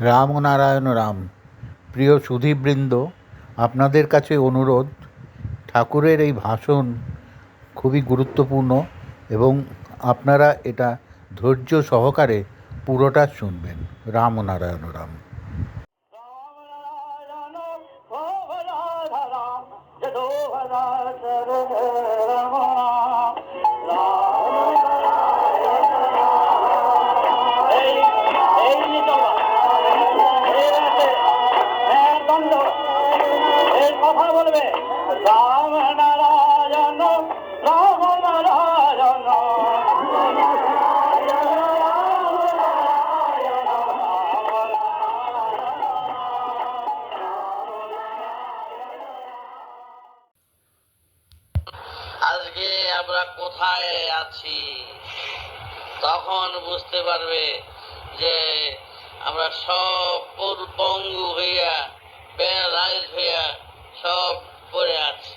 রাম ও নারায়ণ রাম। প্রিয় সুধীবৃন্দ, আপনাদের কাছে অনুরোধ, ঠাকুরের এই ভাষণ খুবই গুরুত্বপূর্ণ এবং আপনারা এটা ধৈর্য সহকারে পুরোটা শুনবেন। রাম ও নারায়ণ রাম। আজকে আমরা কোথায় আছি? তখন বুঝতে পারবে যে আমরা সব পঙ্গু হইয়া প্যারালাইজ হইয়া সব পড়ে আছি।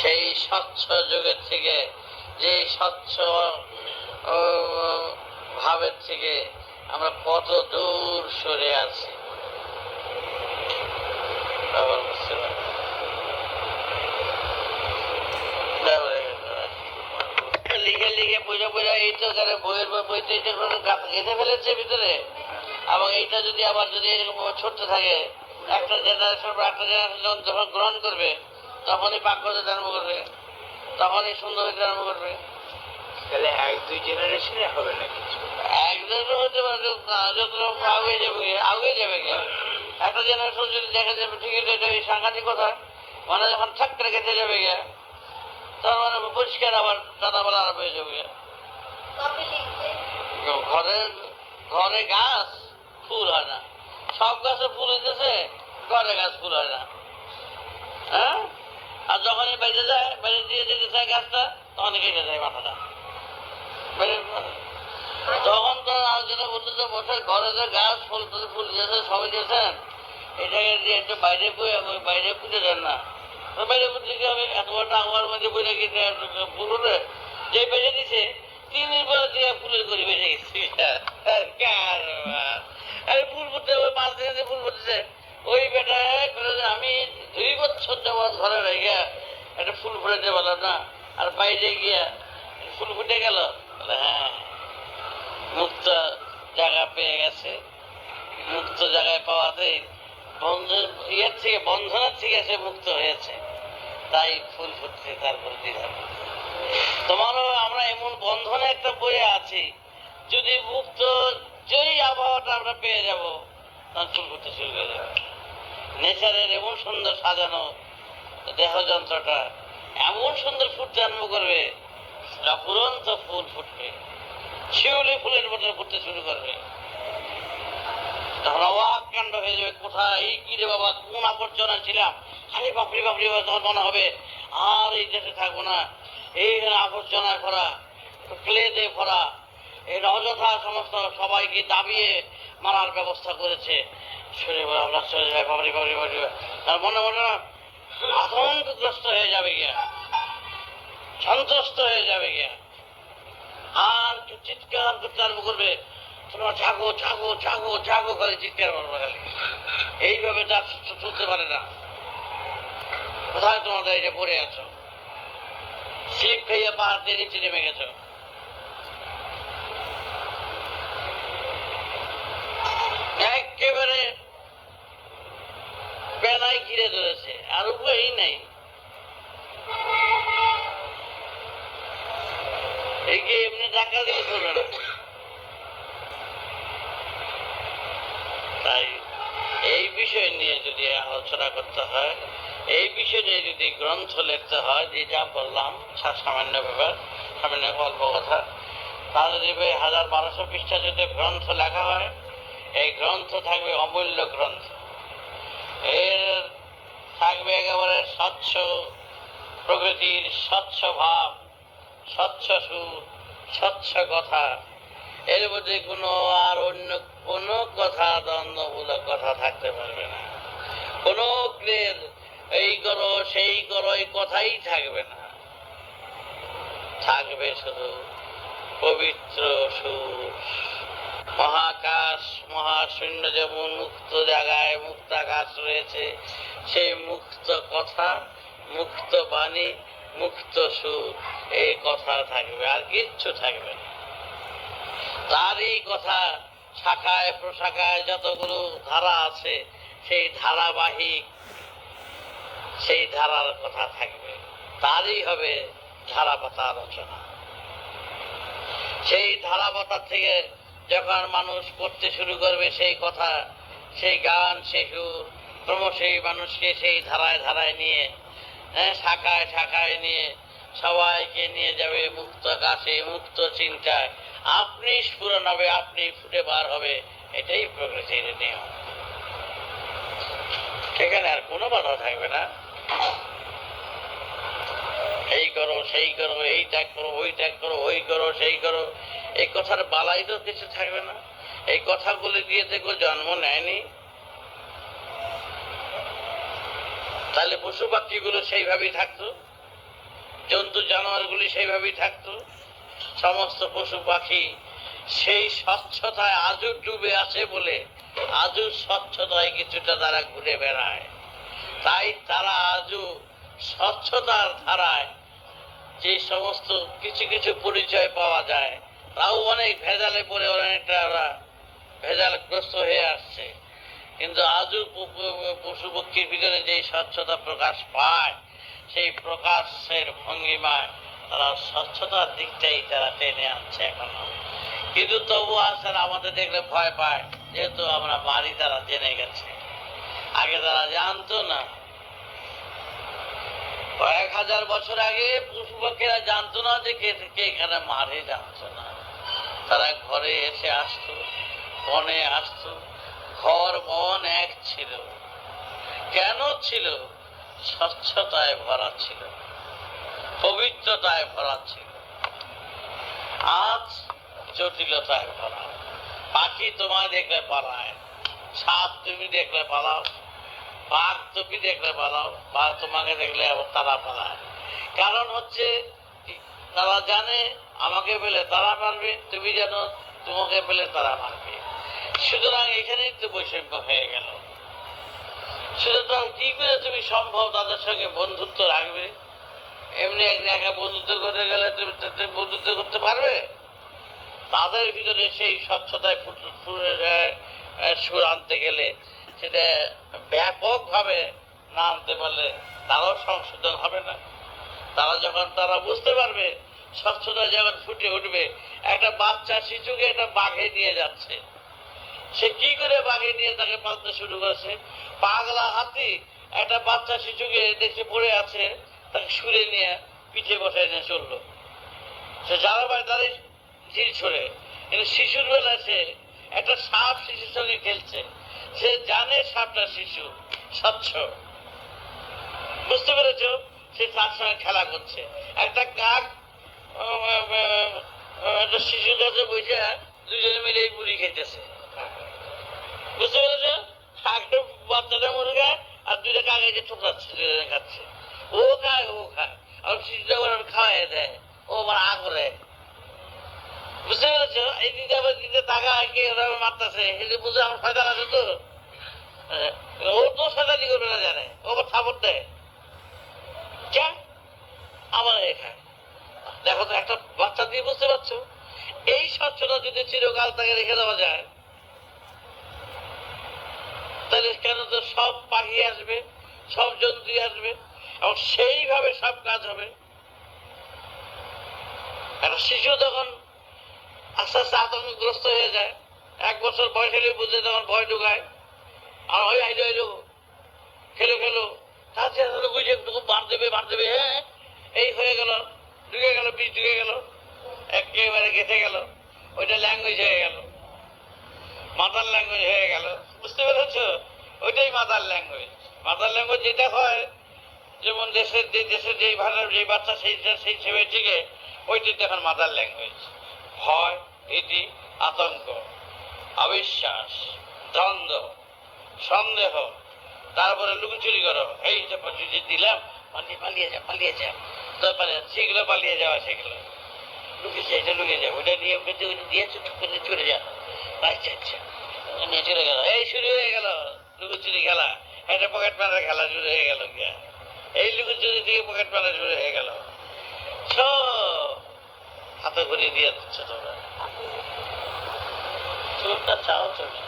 সেই স্বচ্ছ যুগের থেকে যে স্বচ্ছ ভাবের থেকে আমরা কত দূর সরে আছি আবার বুঝতে পারবে লিখে লিখে পয়সা পয়সা এই তো করে বইয়ের বই বইতে গেঁথে ফেলেছে ভিতরে এবং এইটা যদি আবার যদি এরকম ছোট্ট থাকে একটা জেনারেশন বা একটা জেনারেশন যখন গ্রহণ করবে তখনই পাক করতে আরম্ভ করবে। তখনই সুন্দর হতে আরম্ভ করবে। তাহলে এক দুই জেনারেশনে হবে না কিছু একজন হতে পারে যত আগে যাবে আগে যাবে। একটা জেনারেশন যদি দেখা যাবে ঠিকই তো এটা এই সাংঘাতিক কথা মানে যখন কেটে যাবে গিয়ে তার মানে পরিষ্কার আবার দাদা বলা আরম্ভ হয়ে যাবে গিয়ে। ঘরে গাছ ফুল হয় না। সব গাছে ফুল হইতেছে, ঘরে গাছ ফুল হয় না। হ্যাঁ? আর যখনই বাইরে যায় বাইরে দিয়ে দিতে চায় গাছটা, তখনই কেটে যায় মাথাটা। তখন তো আলোচনা করতেছে বসে ঘরে যে গাছ, ফুল ফুল দিয়েছে, সবাই দিয়েছেন? এটাকে একটু বাইরে বই বাইরে পুঁতে দেন না। বাইরে কি হবে? এত বড় টাকার মধ্যে বই রেখে ফুল উঠে যে বেঁচে দিছে তিন দিন দিয়ে ফুলের করি বেঁচে গেছি ফুল ফুটতে ওই পাঁচ দিনে ফুল ফুটছে, ওই বেটা বলে আমি দুই বছর যাবৎ ঘরে রেখে একটা ফুল ফুটাতে পারলাম না। আর বাইরে গিয়া ফুল ফুটে গেল। বলে হ্যাঁ মুক্ত জায়গা পেয়ে গেছে। মুক্ত জায়গায় পাওয়াতে বন্ধ ইয়ের থেকে বন্ধনের থেকে সে মুক্ত হয়েছে। তাই ফুল ফুটছে, তারপর তোমারও আমরা এমন বন্ধনে একটা পড়ে আছি। যদি মুক্ত যেই আবহাওয়াটা আমরা পেয়ে যাব তখন ফুল ফুটতে শুরু করে যাবে নেচারের এমন সুন্দর সাজানো দেহ যন্ত্রটা এমন সুন্দর ফুটতে আরম্ভ করবে ফুরন্ত ফুল ফুটবে। শিউলি ফুলের মতো ফুটতে শুরু করবে। অবাক কাণ্ড হয়ে যাবে কোথায়? এই কি রে বাবা? কোন আবর্জনা ছিলাম? আরে বাপরে বাপরে তখন মনে হবে। আর এই দেশে থাকব না। এইখানে আবর্জনায় ভরা ক্লেতে ভরা, এই অযথা সমস্ত সবাইকে দাবিয়ে মারার ব্যবস্থা করেছে। শুনে আমরা চলে যায় বাবরি বাবরি বাবরি তার মনে মনে আতঙ্কগ্রস্ত হয়ে যাবে গিয়া। সন্ত্রস্ত হয়ে যাবে গিয়া। আর চিৎকার করতে আরম্ভ করবে। এইভাবে চলতে পারে না। কোথায় তোমাদের পড়ে আছো? স্লিপ পাহাড় দিয়ে নিচে নেমে গেছো। একেবারে বেলায় ঘিরে ধরেছে, আর উপায়ই নাই। এমনি টাকা দিয়ে চলবে না তাই এই বিষয় নিয়ে যদি আলোচনা করতে হয়। এই বিষয় যদি গ্রন্থ লিখতে হয়, যে যা বললাম সামান্য ব্যাপার, সামান্য অল্প কথা। তাহলে দেখবে হাজার বারোশো পৃষ্ঠা যদি গ্রন্থ লেখা হয়, এই গ্রন্থ থাকবে অমূল্য গ্রন্থ। এর থাকবে একেবারে স্বচ্ছ প্রকৃতির স্বচ্ছ ভাব, স্বচ্ছ সুর, স্বচ্ছ কথা। এর মধ্যে কোনো আর অন্য কোনো কথা, দ্বন্দ্বমূলক কথা থাকতে পারবে না। কোনো এই করো, সেই করো, এই কথাই থাকবে না। থাকবে শুধু পবিত্র সুর। মহাকাশ, মহাশূন্য যেমন মুক্ত জায়গায় মুক্ত আকাশ রয়েছে, সেই মুক্ত কথা, মুক্ত বাণী, মুক্ত সুর, এই কথা থাকবে, আর কিচ্ছু থাকবে না। তার এই কথা, শাখায়, প্রশাখায় যতগুলো ধারা আছে সেই ধারাবাহিক, সেই ধারার কথা থাকবে। তারই হবে ধারাপাতা রচনা। সেই ধারাপাতা থেকে যখন মানুষ পড়তে শুরু করবে সেই কথা, সেই গান, সেই সুর ক্রমশই মানুষকে সেই ধারায় ধারায় নিয়ে হ্যাঁ শাখায় শাখায় নিয়ে সবাইকে নিয়ে যাবে মুক্ত কাছে মুক্ত চিন্তায়। আপনি স্ফুরণ হবে আপনি ফুটে বার হবে, এটাই প্রকৃতির নিয়ম। সেখানে আর কোনো বাধা থাকবে না। এই করো, সেই করো, এই ত্যাগ করো, ওই ত্যাগ করো, ওই করো, সেই করো। এই কথার বালাই তো কিছু থাকবে না। এই কথাগুলি দিয়ে দেখো জন্ম নেয়নি। তাহলে পশু পাখিগুলো সেইভাবেই থাকতো। জন্তু জানোয়ারগুলি সেইভাবেই থাকতো। সমস্ত পশু পাখি সেই স্বচ্ছতায় আজও ডুবে আছে বলে আজও স্বচ্ছতায় কিছুটা তারা ঘুরে বেড়ায়। তাই তারা আজও স্বচ্ছতার ধারায় যে সমস্ত কিছু কিছু পরিচয় পাওয়া যায়, তাও অনেক ভেজালে পড়ে অনেকটা ওরা ভেজালগ্রস্ত হয়ে আসছে। কিন্তু আজও পশু পক্ষীর ভিতরে যে স্বচ্ছতা প্রকাশ পায়, সেই প্রকাশের ভঙ্গিমায় তারা স্বচ্ছতার দিকটাই তারা টেনে আনছে এখনও। কিন্তু তবু আসলে আমাদের দেখলে ভয় পায়, যেহেতু আমরা বাড়ি তারা জেনে গেছে। আগে তারা জানতো না। কয়েক হাজার বছর আগে পশু পাখিরা জানতো না যে কে কে এখানে মারে, জানতো না। তারা ঘরে এসে আসতো, বনে আসতো। ঘর, বন এক ছিল। কেন ছিল? স্বচ্ছতায় ভরা ছিল। পবিত্রতায় ভরা ছিল। আজ জটিলতায় ভরা পাখি তোমায় দেখলে পালায়, সাপ তুমি দেখলে পালাও, বাঘ তুমি দেখলে পালাও বা তোমাকে দেখলে তারা পালায়। কারণ হচ্ছে, তারা জানে, আমাকে পেলে তারা মারবে, তুমি জানো তোমাকে পেলে তারা মারবে। সুতরাং এখানেই তো বৈষম্য হয়ে গেল। সুতরাং কি করে তুমি সম্ভব তাদের সঙ্গে বন্ধুত্ব রাখবে? এমনি এক জায়গায় বন্ধুত্ব করতে গেলে তুমি বন্ধুত্ব করতে পারবে? তাদের ভিতরে সেই স্বচ্ছতায় সুর আনতে গেলে সেটা ব্যাপকভাবে না আনতে পারলে তারাও সংশোধন হবে না। তারা যখন, তারা বুঝতে পারবে স্বচ্ছতা যখন ফুটে উঠবে, একটা বাচ্চা শিশুকে একটা বাঘে নিয়ে যাচ্ছে। সে কি করে বাঘে নিয়ে তাকে পালতে শুরু করেছে? পাগলা হাতি একটা বাচ্চা শিশুকে দেখে পড়ে আছে, তাকে সুরে নিয়ে পিঠে বসায় নিয়ে চলল। সে যারা পায় তারই ঢিল ছড়ে। কিন্তু শিশুর বেলায় সে একটা সাপ শিশুর সঙ্গে খেলছে। সে জানে সাপটা শিশু, স্বচ্ছ। বুঝতে পেরেছ? সে তার সঙ্গে খেলা করছে। একটা কাক একটা শিশুর কাছে বসে দুজনে মিলে এই মুড়ি খেতেছে। বুঝতে পেরেছ? কাকের বাচ্চাটা মুরগা আর দুইটা কাকে যে ঠোকরাচ্ছে, দুজনে খাচ্ছে। ও খায় ও খায়। আর শিশুটা খাওয়াই দেয়। ও আবার আ করে বুঝতে পেরেছ? এই দিকে আবার দিতে টাকা কে ওরা মারতেছে। সেটা বুঝে আমার শয়তান আছে তো? ও তো শয়তানি করবে না জানে। ও আবার থাপড় দেয়। কেন আমার এখানে দেখো তো, একটা বাচ্চা দিয়ে বুঝতে পারছ? এই স্বচ্ছতা যদি চিরকাল তাকে রেখে দেওয়া যায়, তাহলে কেন তো সব পাখি আসবে, সব জন্তু আসবে, এবং সেইভাবে সব কাজ হবে? একটা শিশু তখন আস্তে আস্তে আতঙ্কগ্রস্ত হয়ে যায়। এক বছর বয়স হলে বুঝে তখন ভয় ঢুকায়। আর ওই আইলো আইলো। খেলো খেলো। তাছাড়া বুঝে খুব বার দেবে বার দেবে। হ্যাঁ এই হয়ে গেল, ঢুকে গেল বীজ ঢুকে গেল। একেবারে গেঁথে গেল। ওইটা ল্যাঙ্গুয়েজ হয়ে গেল। মাদার ল্যাঙ্গুয়েজ হয়ে গেল। বুঝতে পেরেছ? ওইটাই মাদার ল্যাঙ্গুয়েজ মাদার ল্যাঙ্গুয়েজ যেটা হয়, যেমন দেশের যে দেশের যেই ভাষা যেই বাচ্চা সেই সেই ছেলে থেকে ওইটি এখন মাদার ল্যাঙ্গুয়েজ ভয়, ভীতি, আতঙ্ক, অবিশ্বাস, দ্বন্দ্ব, সন্দেহ, তারপরে লুকোচুরি করো। এই যে যদি দিলাম, পালিয়ে পালিয়ে যা পালিয়ে যা তারপরে সেগুলো পালিয়ে যাওয়া, সেগুলো। লুকিয়ে যা এটা লুকিয়ে যা ওটা নিয়ে ওকে ওইটা দিয়েছে চলে যা আচ্ছা আচ্ছা নিয়ে চলে গেল। এই শুরু হয়ে গেল, লুকোচুরি খেলা। একটা পকেট মারার খেলা শুরু হয়ে গেল এই লুকোচুরি থেকে পকেট মারা শুরু হয়ে গেল। সব হাতে করে দিয়ে দিচ্ছ তোমরা। চোরটা চাও তুমি?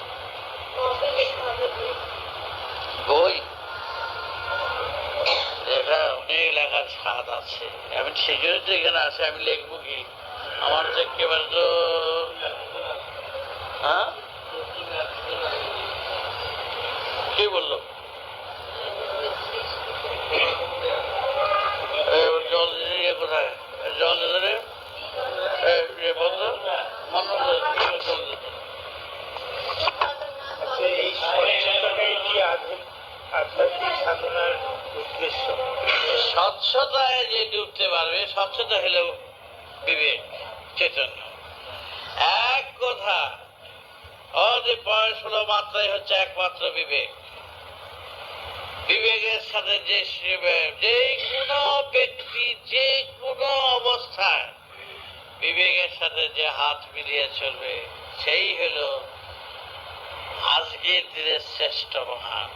বই? এটা অনেক লেখার স্বাদ আছে। আমি জন্য এখানে আছে আমি লিখব কি? আমার তো একেবারে তো হ্যাঁ? কে বলল? জল কোথায়? জল স্বচ্ছতায় যে ডুবতে পারবে, স্বচ্ছতা হলো বিবেক, চৈতন্য। এক কথা অতি বয়স হলো মাত্রাই হচ্ছে একমাত্র বিবেক। বিবেকের সাথে যে যে কোনো ব্যক্তি, যে কোনো অবস্থায় বিবেকের সাথে যে হাত মিলিয়ে চলবে, সেই হলো আজকের দিনের শ্রেষ্ঠ মহান।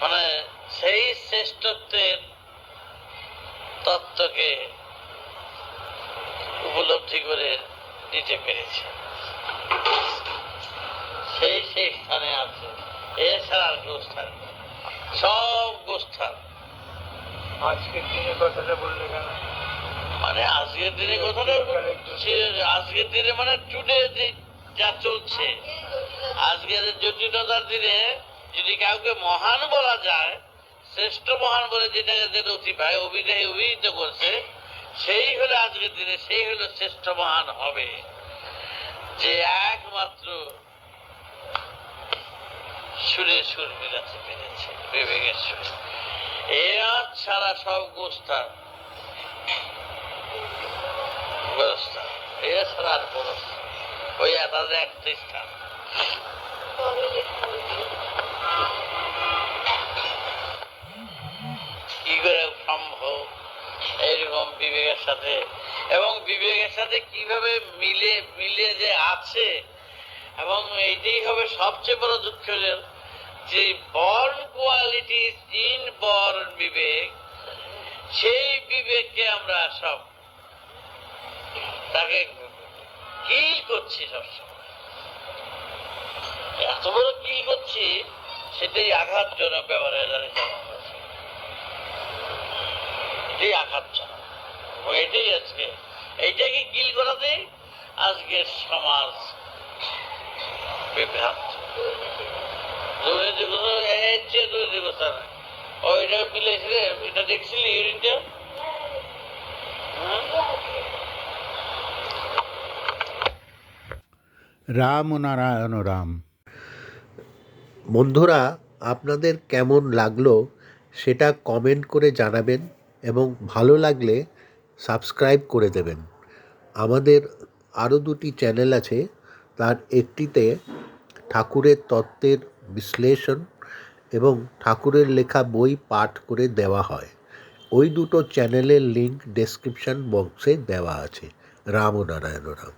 মানে সেই শ্রেষ্ঠত্বের তত্ত্বকে উপলব্ধি করে দিতে পেরেছে। সেই সেই স্থানে আছে। এছাড়া আর কেউ স্থান সব গোস্থান। আজকের দিনে কথাটা বললে কেন? মানে আজকের দিনে কথাটা আজকের দিনে মানে টুডে যা চলছে। আজকের জটিলতার দিনে যদি কাউকে মহান বলা যায় শ্রেষ্ঠ মহান বলে যেটাকে যেটা অতিভায় অভিনয় অভিহিত করছে, সেই হলো আজকের দিনে, সেই হলো শ্রেষ্ঠ মহান হবে। যে একমাত্র সুরে সুর মিলাতে পেরেছে বিবেকের সুরে এরা ছাড়া সব গোস্তার ব্যবস্থা এছাড়া আর ওই তাদের একটা স্থান। করে সম্ভব। এইরকম বিবেকের সাথে। এবং বিবেকের সাথে কীভাবে মিলে মিলে যে আছে, এবং এইটাই হবে সবচেয়ে বড় দুঃখের যে বর্ন কোয়ালিটি ইন বর্ন বিবেক, সেই বিবেককে আমরা সব তাকে কিল করছি সবসময়। এত বড় কিল করছি, সেটাই আঘাতজনক ব্যবহারে দাঁড়িয়ে এটাই আঘাতজনক ও এটাই আজকে। এইটাকে কিল করাতে আজকের সমাজ বিভ্রান্ত। দুর্নীতি কথা এর চেয়ে দুর্নীতি কথা না ওইটা মিলেছিল এটা দেখছিলি ইউরিনটা হ্যাঁ? রাম নারায়ণ রাম। বন্ধুরা আপনাদের কেমন লাগল সেটা কমেন্ট করে জানাবেন। এবং ভালো লাগলে সাবস্ক্রাইব করে দেবেন। আমাদের আরও দুটি চ্যানেল আছে, তার একটিতে ঠাকুরের তত্ত্বের বিশ্লেষণ এবং ঠাকুরের লেখা বই পাঠ করে দেওয়া হয়। ওই দুটো চ্যানেলের লিঙ্ক ডেসক্রিপশন বক্সে দেওয়া আছে। রাম নারায়ণ রাম